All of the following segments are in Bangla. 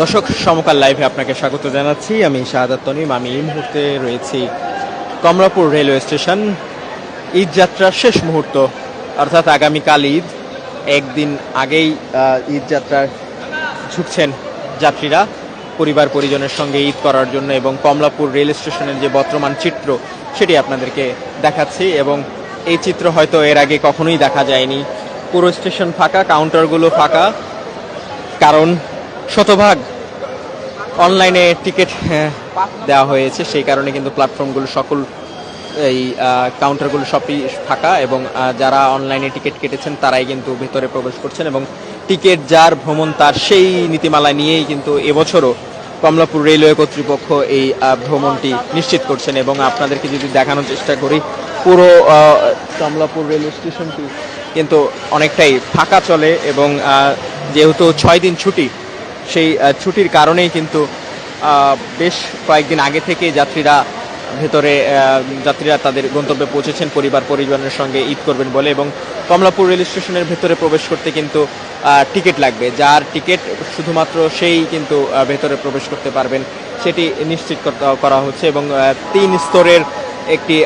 দর্শক, সমকাল লাইভে আপনাকে স্বাগত জানাচ্ছি। আমি শাহাদাত তনিম আমি এই মুহূর্তে রয়েছি কমলাপুর রেলওয়ে স্টেশন। ঈদ যাত্রার শেষ মুহূর্ত, অর্থাৎ আগামীকাল ঈদ। একদিন আগেই ঈদ যাত্রার ঝুঁকছেন যাত্রীরা, পরিবার পরিজনের সঙ্গে ঈদ করার জন্য এবং কমলাপুর রেল স্টেশনের যে বর্তমান চিত্র, সেটি আপনাদেরকে দেখাচ্ছি এবং এই চিত্র হয়তো এর আগে কখনোই দেখা যায়নি। পুরো স্টেশন ফাঁকা কাউন্টারগুলো ফাঁকা, কারণ শতভাগ অনলাইনে টিকিট হ্যাঁ, দেওয়া হয়েছে। সেই কারণে কিন্তু প্ল্যাটফর্মগুলো সকল এই কাউন্টারগুলো সবই ফাঁকা এবং যারা অনলাইনে টিকিট কেটেছেন তারাই কিন্তু ভেতরে প্রবেশ করছেন এবং টিকিট যার ভ্রমণ তার সেই নীতিমালা নিয়েই কিন্তু এবছরও কমলাপুর রেলওয়ে কর্তৃপক্ষ এই ভ্রমণটি নিশ্চিত করছেন এবং আপনাদেরকে যদি দেখানোর চেষ্টা করি পুরো কমলাপুর রেলওয়ে স্টেশনটি কিন্তু অনেকটাই ফাঁকা চলে এবং যেহেতু ছয় দিন ছুটি সেই ছুটির কারণেই কিন্তু বেশ কয়েকদিন আগে থেকে যাত্রীরা ভেতরে যাত্রীরা তাদের গন্তব্যে পৌঁছেছেন, পরিবার পরিজনের সঙ্গে ঈদ করবেন বলে এবং কমলাপুর রেল স্টেশনের ভেতরে প্রবেশ করতে কিন্তু টিকিট লাগবে। যার টিকিট শুধুমাত্র সেই কিন্তু ভেতরে প্রবেশ করতে পারবেন, সেটি নিশ্চিত করা হচ্ছে এবং তিন স্তরের একটি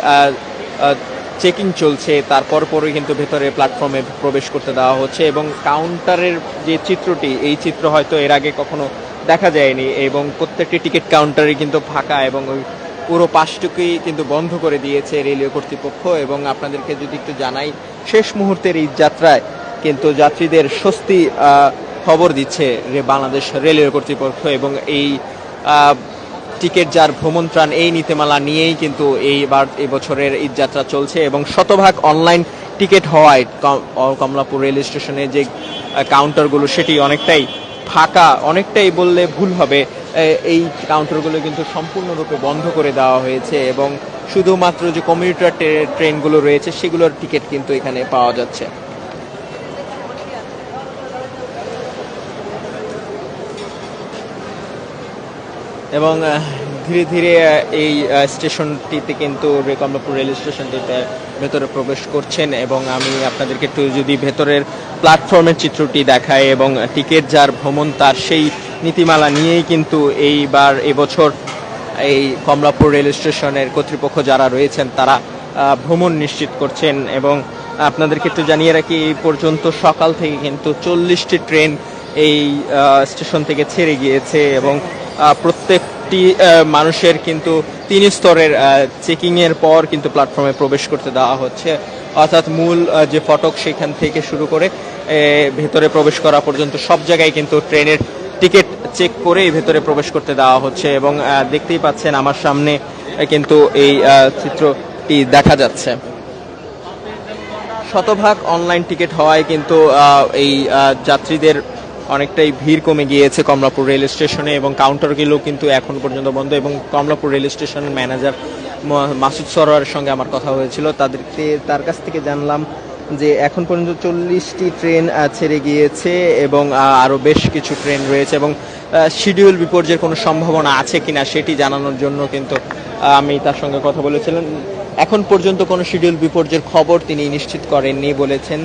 চেকিং চলছে তারপর পরই কিন্তু ভেতরে প্ল্যাটফর্মে প্রবেশ করতে দেওয়া হচ্ছে এবং কাউন্টারের যে চিত্রটি, এই চিত্র হয়তো এর আগে কখনো দেখা যায়নি এবং প্রত্যেকটি টিকিট কাউন্টারই কিন্তু ফাঁকা এবং ওই পুরো পাশটুকুই কিন্তু বন্ধ করে দিয়েছে রেলওয়ে কর্তৃপক্ষ এবং আপনাদেরকে যদি একটু জানাই, শেষ মুহূর্তের এই যাত্রায় কিন্তু যাত্রীদের স্বস্তি খবর দিচ্ছে বাংলাদেশ রেলওয়ে কর্তৃপক্ষ এবং এই টিকিট যার ভ্রমণত্রাণ এই নীতিমালা নিয়েই কিন্তু এইবার এবছরের বছরের ঈদ যাত্রা চলছে এবং শতভাগ অনলাইন টিকিট হওয়ায় কম- কমলাপুর রেল স্টেশনে যে কাউন্টারগুলো সেটি অনেকটাই ফাঁকা, অনেকটাই বললে ভুল হবে। এই কাউন্টারগুলো কিন্তু সম্পূর্ণরূপে বন্ধ করে দেওয়া হয়েছে এবং শুধুমাত্র যে কমিউটার ট্রেনগুলো রয়েছে সেগুলোর টিকিট কিন্তু এখানে পাওয়া যাচ্ছে। এবং ধীরে ধীরে এই স্টেশনটিতে কিন্তু কমলাপুর রেল স্টেশনটিতে ভেতরে প্রবেশ করছেন এবং আমি আপনাদেরকে একটু যদি ভেতরের প্ল্যাটফর্মের চিত্রটি দেখাই এবং টিকিট যার ভ্রমণ তার সেই নীতিমালা নিয়েই কিন্তু এইবার এবছর এই কমলাপুর রেল স্টেশনের কর্তৃপক্ষ যারা রয়েছেন তারা ভ্রমণ নিশ্চিত করছেন এবং আপনাদেরকে একটু জানিয়ে রাখি, এই পর্যন্ত সকাল থেকে কিন্তু চল্লিশটি ট্রেন এই স্টেশন থেকে ছেড়ে গিয়েছে এবং প্রত্যেকটি মানুষের কিন্তু তিন স্তরের চেকিং এর পর কিন্তু প্ল্যাটফর্মে প্রবেশ করতে দেওয়া হচ্ছে। অর্থাৎ মূল যে ফটক সেখান থেকে শুরু করে ভেতরে প্রবেশ করা পর্যন্ত সব জায়গায় কিন্তু ট্রেনের টিকিট চেক করেই ভেতরে প্রবেশ করতে দেওয়া হচ্ছে এবং দেখতেই পাচ্ছেন আমার সামনে কিন্তু এই চিত্রটি দেখা যাচ্ছে। শতভাগ অনলাইন টিকিট হওয়ায় কিন্তু এই যাত্রীদের অনেকটাই ভিড় কমে গিয়েছে কমলাপুর রেল স্টেশনে এবং কাউন্টারগুলো কিন্তু এখন পর্যন্ত বন্ধ এবং Kamalapur rail station manager Masud সরোয়ারের সঙ্গে আমার কথা হয়েছিল। তাদেরকে তার কাছ থেকে জানলাম যে এখন পর্যন্ত চল্লিশটি ট্রেন ছেড়ে গিয়েছে এবং আরও বেশ কিছু ট্রেন রয়েছে এবং শিডিউল বিপর্যয়ের কোনো সম্ভাবনা আছে কিনা সেটি জানানোর জন্য কিন্তু আমি তার সঙ্গে কথা বলেছিলাম। এখন পর্যন্ত কোনো শিডিউল বিপর্যয়ের খবর তিনি নিশ্চিত করেননি বলেছেন।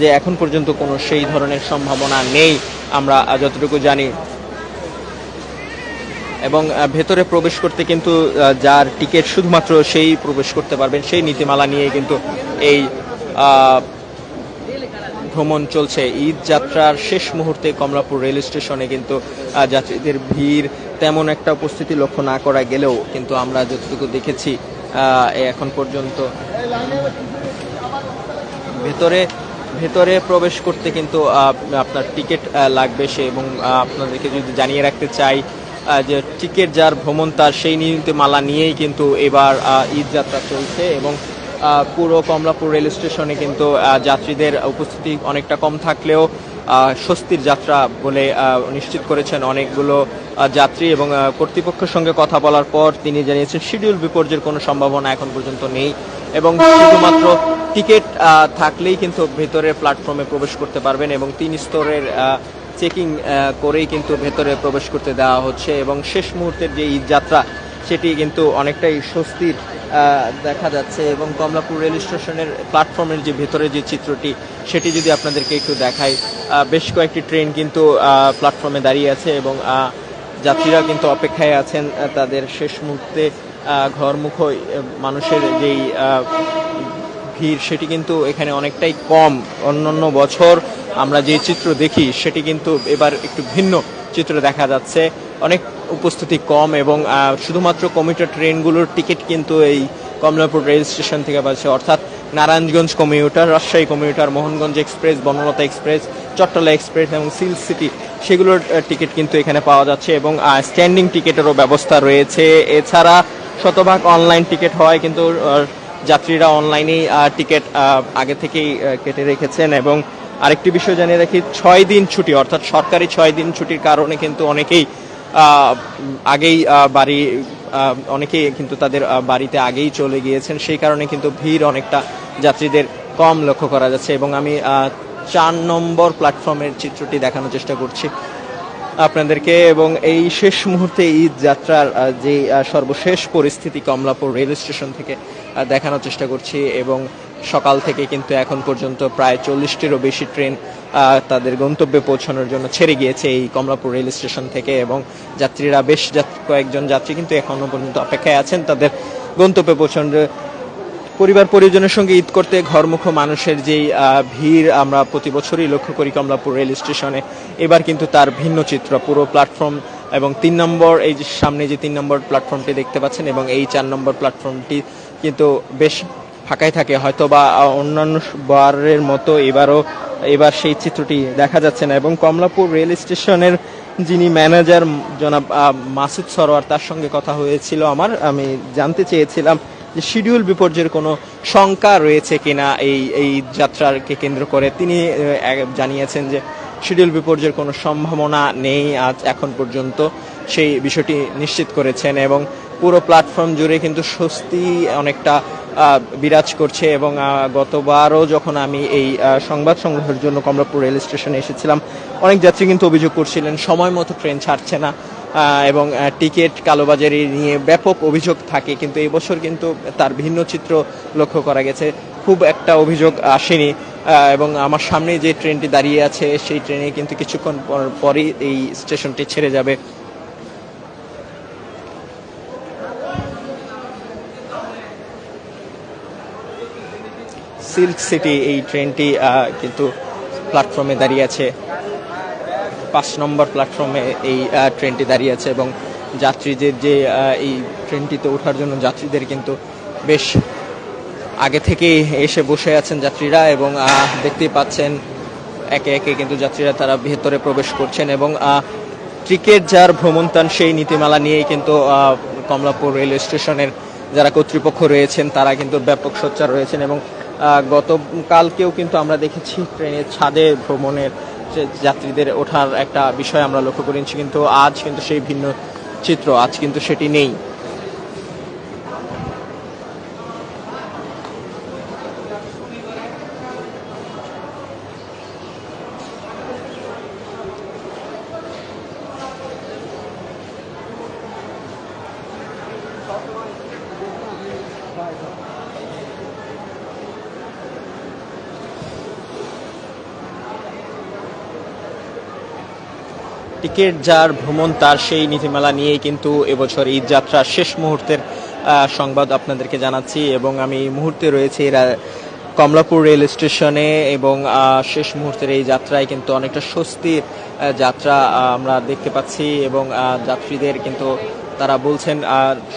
যে এখন পর্যন্ত কোনো সেই ধরনের সম্ভাবনা নেই। আমরা যতটুকু জানি। এবং ভেতরে প্রবেশ করতে কিন্তু যার টিকিট শুধুমাত্র সেই প্রবেশ করতে পারবেন, সেই নীতিমালা নিয়ে কিন্তু এই ভ্রমণ চলছে। ঈদ যাত্রার শেষ মুহূর্তে কমলাপুর রেল স্টেশনে কিন্তু যাত্রীদের ভিড় তেমন একটা উপস্থিতি লক্ষ্য না করা গেলেও কিন্তু আমরা যতটুকু দেখেছি এখন পর্যন্ত। ভেতরে ভেতরে প্রবেশ করতে কিন্তু আপনার টিকিট লাগবে সে এবং আপনাদেরকে যদি জানিয়ে রাখতে চাই যে টিকিট যার ভ্রমণ তার সেই নীতিমালা নিয়েই কিন্তু এবার ঈদ যাত্রা চলছে এবং পুরো কমলাপুর রেল স্টেশনে কিন্তু যাত্রীদের উপস্থিতি অনেকটা কম থাকলেও স্বস্তির যাত্রা বলে নিশ্চিত করেছেন অনেকগুলো যাত্রী এবং কর্তৃপক্ষের সঙ্গে কথা বলার পর তিনি জানিয়েছেন শিডিউল বিপর্যয়ের কোনো সম্ভাবনা এখন পর্যন্ত নেই এবং শুধুমাত্র টিকিট থাকলেই কিন্তু ভেতরের প্ল্যাটফর্মে প্রবেশ করতে পারবেন এবং তিন স্তরের চেকিং করেই কিন্তু ভেতরে প্রবেশ করতে দেওয়া হচ্ছে এবং শেষ মুহূর্তের যে ঈদ যাত্রা, সেটি কিন্তু অনেকটাই স্বস্তির দেখা যাচ্ছে এবং কমলাপুর রেল স্টেশনের প্ল্যাটফর্মের যে ভেতরে যে চিত্রটি, সেটি যদি আপনাদেরকে একটু দেখাই বেশ কয়েকটি ট্রেন কিন্তু প্ল্যাটফর্মে দাঁড়িয়ে আছে এবং যাত্রীরা কিন্তু অপেক্ষায় আছেন তাদের শেষ মুহূর্তে ঘরমুখ মানুষের যেই ভিড়, সেটি কিন্তু এখানে অনেকটাই কম। অন্যান্য বছর আমরা যে চিত্র দেখি, সেটি কিন্তু এবার একটু ভিন্ন চিত্র দেখা যাচ্ছে। অনেক উপস্থিতি কম এবং শুধুমাত্র কমিউটার ট্রেনগুলোর টিকিট কিন্তু এই কমলাপুর রেল স্টেশন থেকে পাচ্ছে। অর্থাৎ Narayanganj commuter Rajshahi commuter Mohanganj express Banalata express Chattala express এবং সিল সিটি, সেগুলোর টিকিট কিন্তু এখানে পাওয়া যাচ্ছে এবং স্ট্যান্ডিং টিকিটেরও ব্যবস্থা রয়েছে। এছাড়া শতভাগ অনলাইন টিকিট হয় কিন্তু যাত্রীরা অনলাইনেই টিকিট আগে থেকেই কেটে রেখেছেন এবং আরেকটি বিষয় জানিয়ে রাখি, ছয় দিন ছুটি, অর্থাৎ সরকারি ছয় দিন ছুটির কারণে কিন্তু অনেকেই আগেই বাড়ি অনেকেই কিন্তু তাদের বাড়িতে আগেই চলে গিয়েছেন। সেই কারণে কিন্তু ভিড় অনেকটা যাত্রীদের কম লক্ষ্য করা যাচ্ছে এবং আমি চার নম্বর প্ল্যাটফর্মের চিত্রটি দেখানোর চেষ্টা করছি আপনাদেরকে এবং এই শেষ মুহূর্তে ঈদ যাত্রার যে সর্বশেষ পরিস্থিতি কমলাপুর রেল স্টেশন থেকে দেখানোর চেষ্টা করছি এবং সকাল থেকে কিন্তু এখন পর্যন্ত প্রায় চল্লিশটিরও বেশি ট্রেন তাদের গন্তব্যে পৌঁছানোর জন্য ছেড়ে গিয়েছে এই কমলাপুর রেল স্টেশন থেকে এবং যাত্রীরা বেশ কয়েকজন যাত্রী কিন্তু এখনও পর্যন্ত অপেক্ষায় আছেন। তাদের গন্তব্যে পৌঁছানোর, পরিবার পরিজনের সঙ্গে ঈদ করতে ঘরমুখ মানুষের যেই ভিড় আমরা প্রতি বছরই লক্ষ্য করি কমলাপুর রেল স্টেশনে। এবার কিন্তু তার ভিন্ন চিত্র, পুরো প্ল্যাটফর্ম এবং তিন নম্বর, এই যে সামনে যে তিন নম্বর প্ল্যাটফর্মটি দেখতে পাচ্ছেন এবং এই চার নম্বর প্ল্যাটফর্মটি কিন্তু বেশ ফাঁকাই থাকে। হয়তো বা অন্যান্য বারের মতো এবারও, এবার সেই চিত্রটি দেখা যাচ্ছে না এবং কমলাপুর রেল স্টেশনের যিনি ম্যানেজার জনাব মাসুদ সরোয়ার, তার সঙ্গে কথা হয়েছিল আমার। আমি জানতে চেয়েছিলাম যে শিডিউল বিপর্যয়ের কোনো শঙ্কা রয়েছে কিনা এই এই যাত্রাকে কেন্দ্র করে। তিনি জানিয়েছেন যে শিডিউল বিপর্যয়ের কোনো সম্ভাবনা নেই আজ এখন পর্যন্ত। সেই বিষয়টি নিশ্চিত করেছেন এবং পুরো প্ল্যাটফর্ম জুড়ে কিন্তু স্বস্তি অনেকটা বিরাজ করছে এবং গতবারও যখন আমি এই সংবাদ সংগ্রহের জন্য কমলাপুর রেল স্টেশনে এসেছিলাম, অনেক যাত্রী কিন্তু অভিযোগ করছিলেন, সময় মতো ট্রেন ছাড়ছে না এবং টিকিট কালোবাজারি নিয়ে ব্যাপক অভিযোগ থাকে, কিন্তু এবছর কিন্তু তার ভিন্ন চিত্র লক্ষ্য করা গেছে। খুব একটা অভিযোগ আসেনি এবং আমার সামনে যে ট্রেনটি দাঁড়িয়ে আছে, সেই ট্রেনে কিন্তু কিছুক্ষণ পর- পরই এই স্টেশনটি ছেড়ে যাবে। সিল্ক সিটি এই ট্রেনটি কিন্তু প্ল্যাটফর্মে দাঁড়িয়ে আছে। পাঁচ নম্বর প্ল্যাটফর্মে এই ট্রেনটি দাঁড়িয়ে আছে এবং যাত্রীদের যে এই ট্রেনটিতে ওঠার জন্য যাত্রীদের কিন্তু বেশ আগে থেকেই এসে বসে আছেন যাত্রীরা এবং দেখতেই পাচ্ছেন একে একে কিন্তু যাত্রীরা তারা ভেতরে প্রবেশ করছেন এবং টিকিট যার ভ্রমণতান সেই নীতিমালা নিয়েই কিন্তু কমলাপুর রেল স্টেশনের যারা কর্তৃপক্ষ রয়েছেন তারা কিন্তু ব্যাপক সোচ্চার রয়েছেন এবং গতকালকেও কিন্তু আমরা দেখেছি ট্রেনের ছাদে ভ্রমণের যাত্রীদের ওঠার একটা বিষয় আমরা লক্ষ্য করেছি, কিন্তু আজ কিন্তু সেই ভিন্ন চিত্র, আজ কিন্তু সেটি নেই। টিকিট যার ভ্রমণ তার সেই নীতিমালা নিয়েই কিন্তু এবছর ঈদ যাত্রার শেষ মুহূর্তের সংবাদ আপনাদেরকে জানাচ্ছি এবং আমি এই মুহূর্তে রয়েছি কমলাপুর রেল স্টেশনে এবং শেষ মুহূর্তের এই যাত্রায় কিন্তু অনেকটা স্বস্তির যাত্রা আমরা দেখতে পাচ্ছি এবং যাত্রীদের কিন্তু তারা বলছেন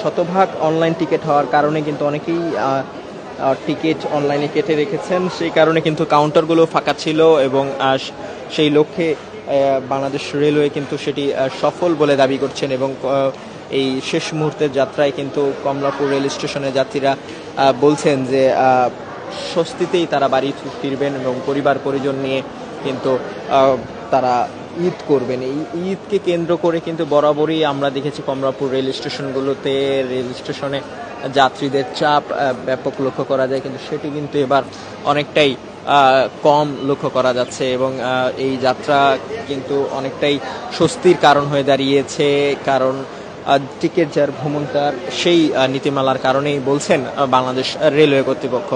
শতভাগ অনলাইন টিকিট হওয়ার কারণে কিন্তু অনেকেই টিকিট অনলাইনে কেটে রেখেছেন। সেই কারণে কিন্তু কাউন্টারগুলো ফাঁকা ছিল এবং সেই লক্ষ্যে বাংলাদেশ রেলওয়ে কিন্তু সেটি সফল বলে দাবি করছেন এবং এই শেষ মুহূর্তের যাত্রায় কিন্তু কমলাপুর রেল স্টেশনের যাত্রীরা বলছেন যে স্বস্তিতেই তারা বাড়ি ফিরবেন এবং পরিবার পরিজন নিয়ে কিন্তু তারা ঈদ করবেন। এই ঈদকে কেন্দ্র করে কিন্তু বরাবরই আমরা দেখেছি কমলাপুর রেল স্টেশনগুলোতে রেল স্টেশনে যাত্রীদের চাপ ব্যাপক লক্ষ্য করা যায়। কিন্তু সেটি কিন্তু এবার অনেকটাই কম লক্ষ্য করা যাচ্ছে এবং এই যাত্রা কিন্তু অনেকটাই স্বস্তির কারণ হয়ে দাঁড়িয়েছে। কারণ টিকিট যার ভ্রমণ তার সেই নীতিমালার কারণেই বলছেন বাংলাদেশ রেলওয়ে কর্তৃপক্ষ।